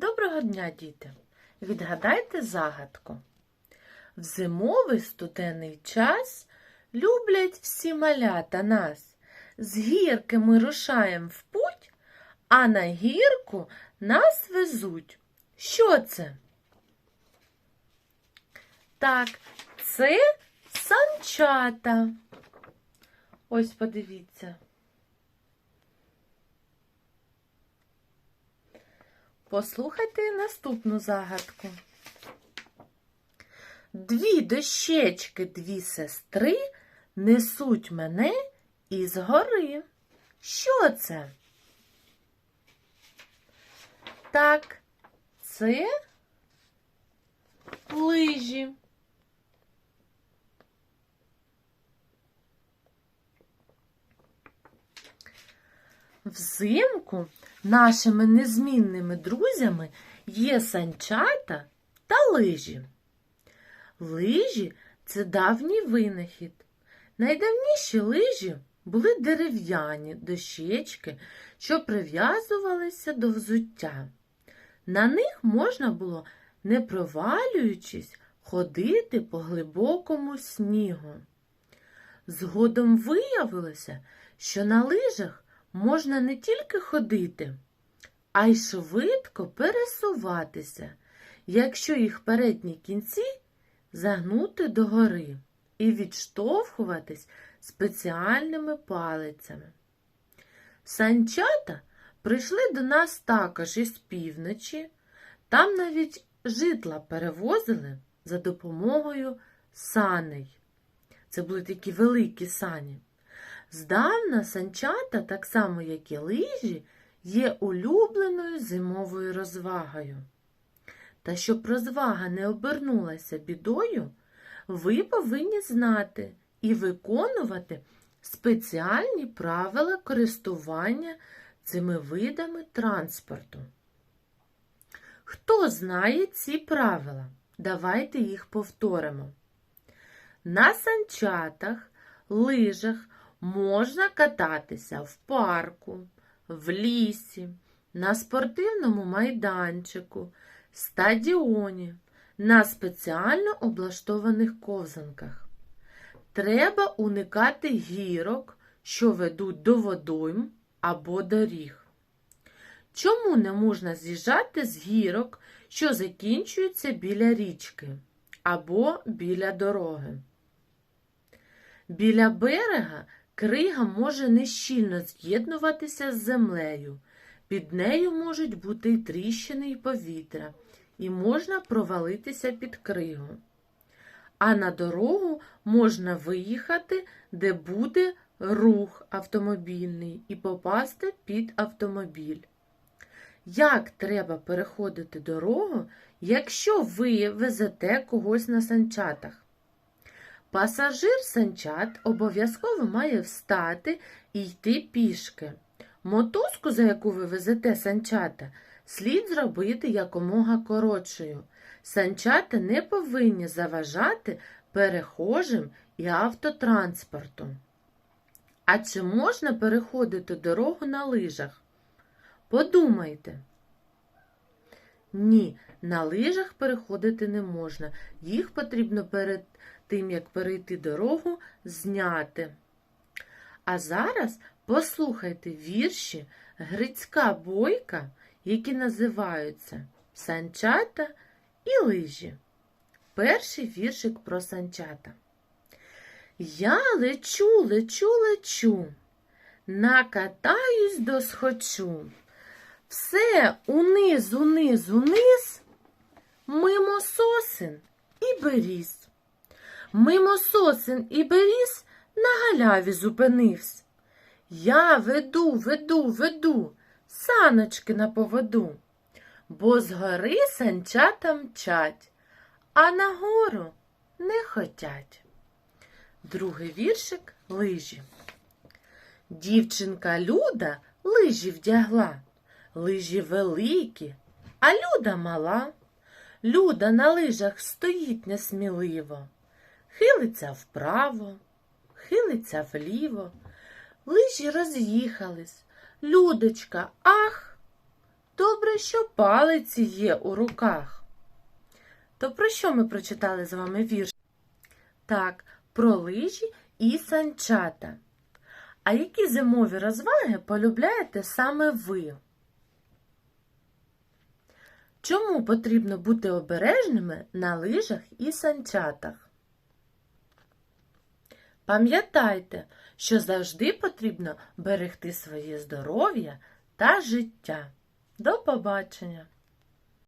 Доброго дня, діти! Відгадайте загадку. В зимовий студенний час люблять всі малята нас. З гірки ми рушаємо в путь, а на гірку нас везуть. Що це? Так, це санчата. Ось подивіться. Послухайте наступну загадку. Дві дощечки, дві сестри несуть мене із гори. Що це? Так, це лижі. Взимку нашими незмінними друзями є санчата та лижі. Лижі це давній винахід. Найдавніші лижі були дерев'яні дощечки, що прив'язувалися до взуття. На них можна було, не провалюючись, ходити по глибокому снігу. Згодом виявилося, що на лижах можна не тільки ходити, а й швидко пересуватися, якщо їх передні кінці загнути догори і відштовхуватись спеціальними палицями. Санчата прийшли до нас також із півночі, там навіть житла перевозили за допомогою саней. Це були такі великі сані. Здавна санчата, так само як і лижі, є улюбленою зимовою розвагою. Та щоб розвага не обернулася бідою, ви повинні знати і виконувати спеціальні правила користування цими видами транспорту. Хто знає ці правила? Давайте їх повторимо. На санчатах, лижах можна кататися в парку, в лісі, на спортивному майданчику, стадіоні, на спеціально облаштованих ковзанках. Треба уникати гірок, що ведуть до водойм або доріг. Чому не можна з'їжджати з гірок, що закінчуються біля річки або біля дороги? Біля берега крига може нещільно з'єднуватися з землею. Під нею можуть бути тріщини й повітря, і можна провалитися під кригу. А на дорогу можна виїхати, де буде рух автомобільний, і попасти під автомобіль. Як треба переходити дорогу, якщо ви везете когось на санчатах? Пасажир санчат обов'язково має встати і йти пішки. Мотузку, за яку ви везете санчата, слід зробити якомога коротшою. Санчата не повинні заважати перехожим і автотранспорту. А чи можна переходити дорогу на лижах? Подумайте. Ні, на лижах переходити не можна. Їх потрібно перед тим, як перейти дорогу, зняти. А зараз послухайте вірші Грицька бойка, які називаються Санчата і лижі. Перший віршик про санчата. Я лечу, лечу, лечу, накатаюсь досхочу. Все униз, униз, униз, мимо сосен і беріз. Мимо сосен і беріз на галяві зупинився. Я веду, веду, веду, саночки на поводу, бо з гори санчата мчать, а на гору не хотять. Другий віршик лижі. Дівчинка Люда лижі вдягла, лижі великі, а люда мала. Люда на лижах стоїть несміливо, хилиться вправо, хилиться вліво. Лижі роз'їхались. Людочка, ах, добре, що палиці є у руках. То про що ми прочитали з вами вірш? Так, про лижі і санчата. А які зимові розваги полюбляєте саме ви? Чому потрібно бути обережними на лижах і санчатах? Пам'ятайте, що завжди потрібно берегти своє здоров'я та життя. До побачення!